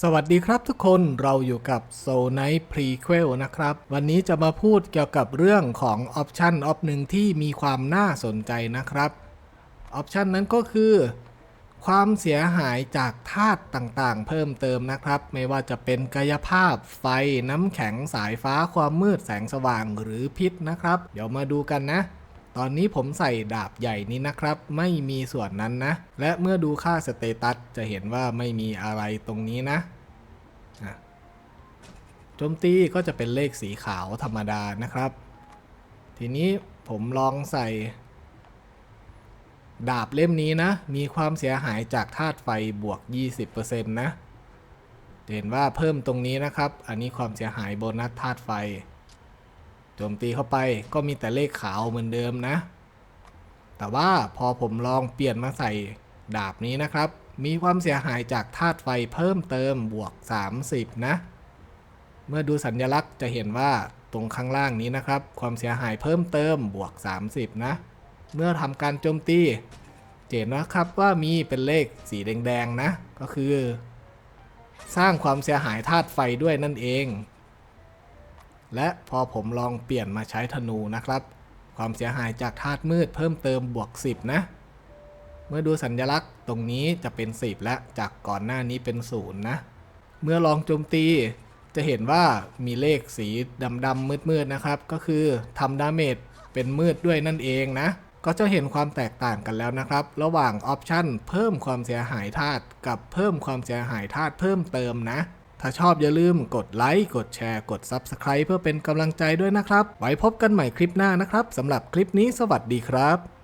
สวัสดีครับทุกคนเราอยู่กับ s o l Night Prequel นะครับ วันนี้จะมาพูดเกี่ยวกับเรื่องของออปชันออปหนึ่งที่มีความน่าสนใจนะครับออปชันนั้นก็คือ ความเสียหายจากธาตุต่างๆ เพิ่มเติมนะครับ ไม่ว่าจะเป็นกายภาพไฟน้ำแข็งสายฟ้าความมืดแสงสว่างหรือพิษนะครับ เดี๋ยวมาดูกันนะ ตอนนี้ผมใส่ดาบใหญ่นี้นะครับ ไม่มีส่วนนั้นนะ และเมื่อดูค่าสเตตัสจะเห็นว่าไม่มีอะไรตรงนี้นะโจมตีก็จะเป็นเลขสีขาวธรรมดานะครับ ทีนี้ผมลองใส่ ดาบเล่มนี้นะ มีความเสียหายจากธาตุไฟบวก 20%นะเห็นว่าเพิ่มตรงนี้นะครับ อันนี้ความเสียหายโบนัสธาตุไฟ โจมตีเข้าไปก็มีแต่เลขขาวเหมือนเดิมนะ แต่ว่าพอผมลองเปลี่ยนมาใส่ดาบนี้นะครับ มีความเสียหายจากธาตุไฟเพิ่มเติมบวก 30 นะ เมื่อดูสัญลักษณ์จะเห็นว่าตรงข้างล่างนี้นะครับ ความเสียหายเพิ่มเติมบวก 30 นะ เมื่อทำการโจมตีเจนนะครับว่ามีเป็นเลขสีแดงๆนะ ก็คือ สร้างความเสียหายธาตุไฟด้วยนั่นเอง และพอผมลองเปลี่ยนมาใช้ธนูนะครับ ความเสียหายจากธาตุมืดเพิ่มเติมบวก 10 นะ เมื่อดูสัญลักษณ์ตรงนี้จะเป็น 10 และจากก่อนหน้านี้เป็น 0 นะ เมื่อลองโจมตีจะเห็นว่ามีเลขสีดำๆมืดๆนะครับ ก็คือทำดาเมจเป็นมืดด้วยนั่นเองนะ ก็จะเห็นความแตกต่างกันแล้วนะครับ ระหว่างออปชันเพิ่มความเสียหายธาตุกับเพิ่มความเสียหายธาตุเพิ่มเติมนะ ถ้าชอบอย่าลืมกดไลค์ กดแชร์ กด Subscribe เพื่อเป็นกำลังใจด้วยนะครับ ไว้พบกันใหม่คลิปหน้านะครับสำหรับคลิปนี้สวัสดีครับ